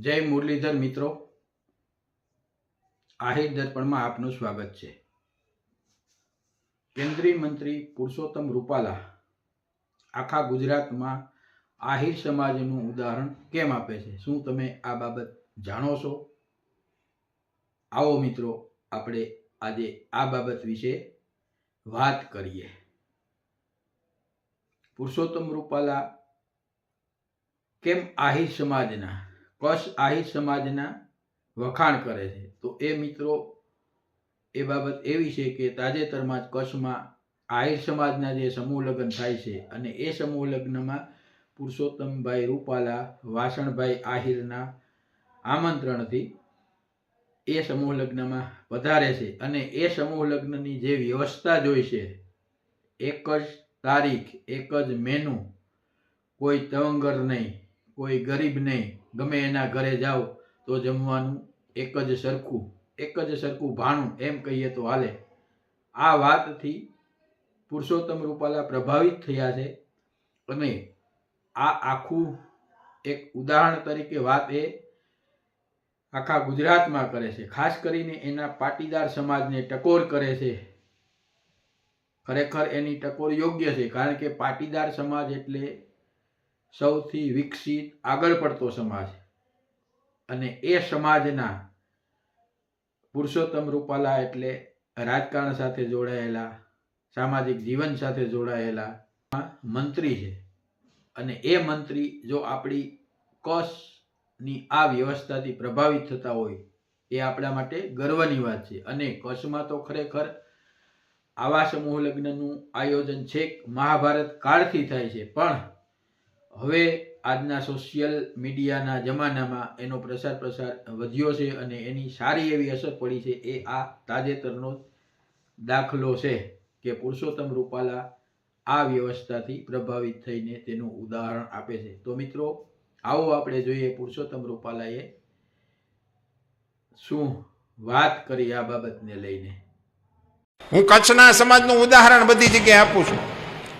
જય મુરલીધર મિત્રો. આહિર દર્પણમાં આપનું સ્વાગત છે. કેન્દ્રીય મંત્રી પુરુષોત્તમ રૂપાલા આખા ગુજરાતમાં આહિર સમાજનું ઉદાહરણ કેમ આપે છે? શું તમે આ બાબત જાણો છો? આવો મિત્રો, આપણે આજે આ બાબત વિશે વાત કરીએ. પુરુષોત્તમ રૂપાલા કેમ આહિર સમાજના કચ્છ આહિર સમાજના વખાણ કરે છે. તો એ મિત્રો, એ બાબત એવી છે કે તાજેતરમાં જ કચ્છમાં આહિર સમાજના જે સમૂહ લગ્ન થાય છે અને એ સમૂહ લગ્નમાં પુરુષોત્તમભાઈ રૂપાલા, વાસણભાઈ આહિરના આમંત્રણથી એ સમૂહ લગ્નમાં વધારે છે અને એ સમૂહ લગ્નની જે વ્યવસ્થા જોઈ છે, એક જ તારીખ, એક જ મેનુ, કોઈ તવંગર નહીં. કોઈ ગરીબ નહીં, ગમે એના ઘરે જાઓ તો જમવાનું એક જ સરખું, એક જ સરખું ભાણું, એમ કહીએ તો હાલે. આ વાતથી પુરુષોત્તમ રૂપાલા પ્રભાવિત થયા છે અને આ આખું એક ઉદાહરણ તરીકે વાત એ આખા ગુજરાતમાં કરે છે. ખાસ કરીને એના પાટીદાર સમાજને ટકોર કરે છે. ખરેખર એની ટકોર યોગ્ય છે, કારણ કે પાટીદાર સમાજ એટલે સૌથી વિકસિત આગળ પડતો સમાજ. અને એ સમાજના પુરુષોત્તમ રૂપાલા એટલે રાજકારણ સાથે જોડાયેલા, સામાજિક જીવન સાથે જોડાયેલા મંત્રી છે. અને એ મંત્રી જો આપણી કચ્છની આ વ્યવસ્થાથી પ્રભાવિત થતા હોય, એ આપણા માટે ગર્વની વાત છે. અને કચ્છમાં તો ખરેખર આવા સમૂહ લગ્નનું આયોજન છેક મહાભારત કાળથી થાય છે. પણ હવે આજના સોશિયલ મીડિયાના જમાનામાં એનો પ્રસાર પ્રસાર વધ્યો છે અને એની સારી એવી અસર પડી છે એ આ તાજેતરનો દાખલો છે કે પુરુષોત્તમ રૂપાલા આ વ્યવસ્થાથી પ્રભાવિત થઈને તેનું ઉદાહરણ આપે છે. તો મિત્રો, આવો આપણે જોઈએ પુરુષોત્તમ રૂપાલાએ શું વાત કરી આ બાબતને લઈને. હું કચ્છના સમાજનું ઉદાહરણ બધી જગ્યાએ આપું છું.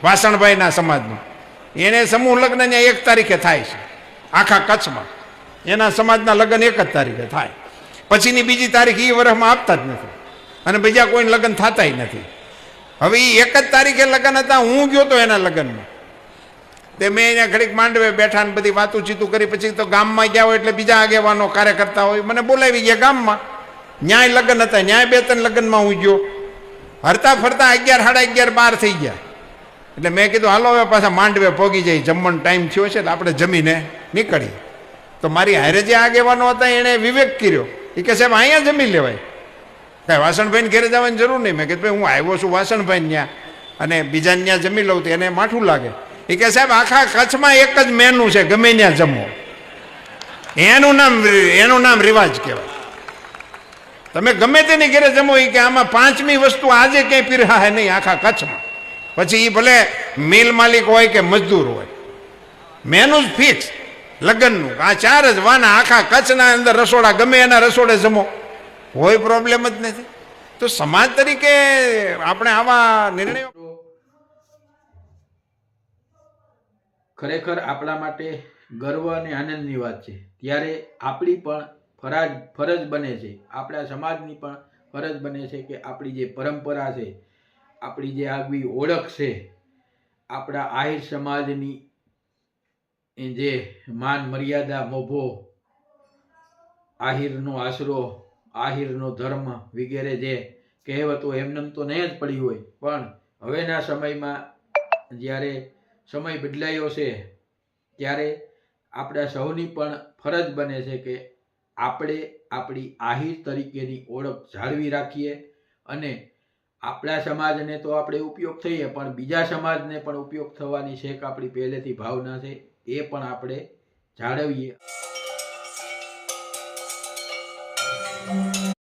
વાસણભાઈના સમાજનું. એને સમૂહ લગ્ન ત્યાં એક તારીખે થાય છે. આખા કચ્છમાં. એના સમાજના લગ્ન એક જ તારીખે થાય. પછીની બીજી તારીખ એ વર્ષમાં આપતા જ નથી. અને બીજા કોઈને લગ્ન થતાય નથી. હવે એ એક જ તારીખે લગ્ન હતા, હું ગયો તો એના લગ્નમાં. તે મેં અહીંયા ઘડીક માંડવે બેઠા ને બધી વાતું ચીતું કરી, પછી તો ગામમાં ગયા હોય એટલે બીજા આગેવાનો કાર્યકર્તા હોય. મને બોલાવી ગયા ગામમાં. ન્યાય લગ્ન હતા. ન્યાય બે ત્રણ લગ્નમાં હું ગયો. હરતા ફરતા અગિયાર, સાડા અગિયાર, બાર થઈ ગયા. એટલે મેં કીધું, હાલો, હવે પાછા માંડવે પોગી જાય જમવાનો ટાઈમ થયો છે એટલે આપણે જમીને નીકળીએ. તો મારી હારે જે આગેવાનો હતા, એણે વિવેક કર્યો. એ કે, સાહેબ, અહીંયા જમી લેવાય. કાંઈ વાસણભાઈને ઘેરે જવાની જરૂર નહીં. મેં કીધું, ભાઈ, હું આવ્યો છું વાસણભાઈ ત્યાં અને બીજા ત્યાં જમી લઉં તો એને માઠું લાગે. એ કે, સાહેબ, આખા કચ્છમાં એક જ મેનુ છે, ગમે ત્યાં જમો. એનું નામ એનું નામ રિવાજ કહેવાય. તમે ગમે તેની ઘેરે જમો એ કે, આમાં પાંચમી વસ્તુ આજે ક્યાંય પીરહા હે નહીં, આખા કચ્છમાં. પછી એ ભલે મિલ માલિક હોય કે મજદૂર હોય. મેનુ જ ફિક્સ લગ્નનું. આ ચાર જ વાના આખા કચ્છના અંદર રસોડા, ગમે એના રસોડે જમો. કોઈ પ્રોબ્લેમ જ નથી. તો સમાજ તરીકે આપણે આવા નિર્ણયો ખરેખર આપણા માટે ગર્વ અને આનંદની વાત છે. ત્યારે આપણી પણ ફરજ ફરજ બને છે. આપણા સમાજની પણ ફરજ બને છે કે આપણી જે પરંપરા છે આપણી જે આગવી ઓળખ છે, આપણા આહિર સમાજની જે માન મર્યાદા મોભો, આહિરનો આશરો, આહિરનો ધર્મ વગેરે જે કહેવતો એમનેમ તો નહીં જ પડી હોય. પણ હવેના સમયમાં જ્યારે સમય બદલાયો છે, ત્યારે આપણા સૌની પણ ફરજ બને છે કે આપણે આપણી આહિર તરીકેની ઓળખ જાળવી રાખીએ અને આપણા સમાજને તો આપણે ઉપયોગ થઈએ, પણ બીજા સમાજને પણ ઉપયોગ થવાની છેક આપણી પહેલેથી ભાવના છે, એ પણ આપણે જાળવીએ.